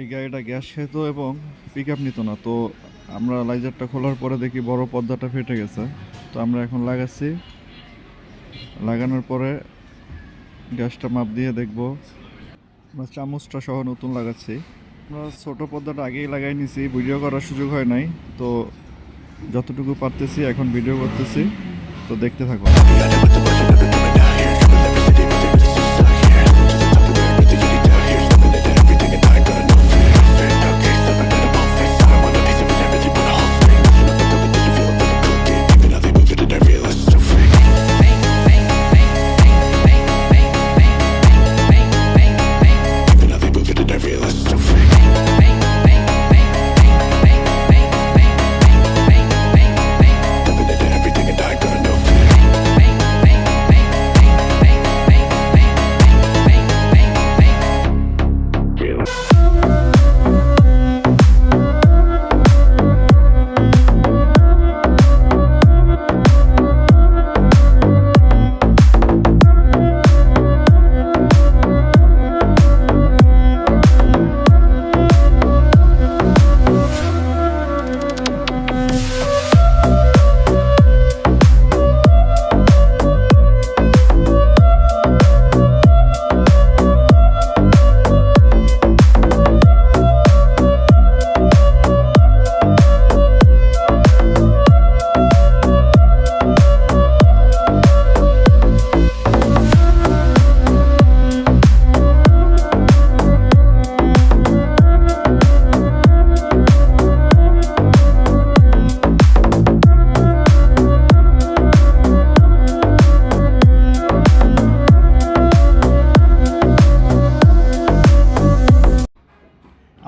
এই গাড়িটা গ্যাস খেত এবং পিক আপ নিত না। তো আমরা লাইজারটা খোলার পরে দেখি বড় পর্দাটা ফেটে গেছে। তো আমরা এখন লাগাচ্ছি। লাগানোর পরে গ্যাসটা মাপ দিয়ে দেখব। আমরা চামচটা সহ নতুন লাগাচ্ছি। আমরা ছোটো পর্দাটা আগেই লাগাই নিছি, ভিডিও করার সুযোগ হয় নাই। তো যতটুকু পারতেছি এখন ভিডিও করতেছি। তো দেখতে থাকো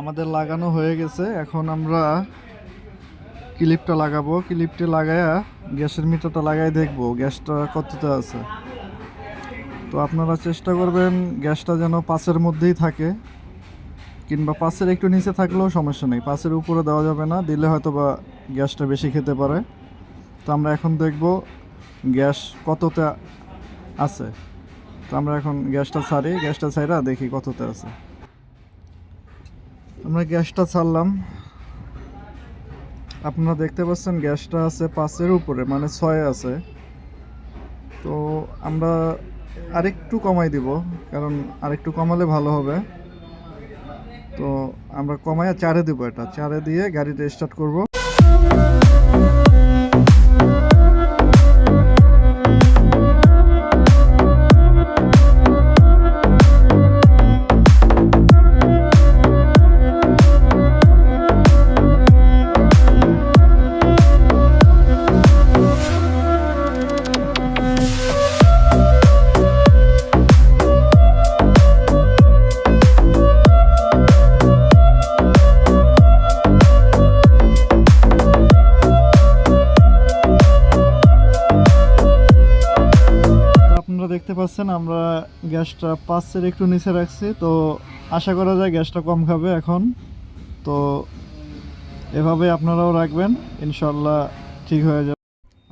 আমাদের লাগানো হয়ে গেছে। এখন আমরা ক্লিপটা লাগাবো। ক্লিপটা লাগায়া গ্যাসের মিটারটা লাগাই দেখব গ্যাসটা কতটা আছে। তো আপনারা চেষ্টা করবেন গ্যাসটা যেন পাঁচের মধ্যেই থাকে কিংবা পাঁচের একটু নিচে থাকলেও সমস্যা নেই। পাঁচের উপরে দেওয়া যাবে না, দিলে হয়তো বা গ্যাসটা বেশি খেতে পারে। তো আমরা এখন দেখব গ্যাস কতটা আছে। তো আমরা এখন গ্যাসটা ছাড়ি, গ্যাসটা ছাইরা দেখি কততে আছে। আমরা গ্যাসটা ছাড়লাম। আপনারা দেখতে পাচ্ছেন গ্যাসটা আছে পাঁচের উপরে মানে ছয় আছে। তো আমরা আরেকটু কমাই দিব, কারণ আরেকটু কমালে ভালো হবে। তো আমরা কমায় চারে দেবো এটা, চারে দিয়ে গাড়িটা স্টার্ট করব। দেখতে পাচ্ছেন, আমরা গ্যাসটা পাঁচের একটু নিচে রাখছি। তো আশা করা যায় গ্যাসটা কম খাবে এখন। তো এভাবে আপনারাও রাখবেন, ইনশাল্লাহ ঠিক হয়ে যাবে।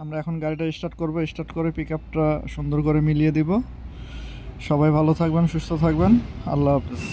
আমরা এখন গাড়িটা স্টার্ট করব স্টার্ট করে পিক সুন্দর করে মিলিয়ে দিব। সবাই ভালো থাকবেন, সুস্থ থাকবেন। আল্লাহ হাফিজ।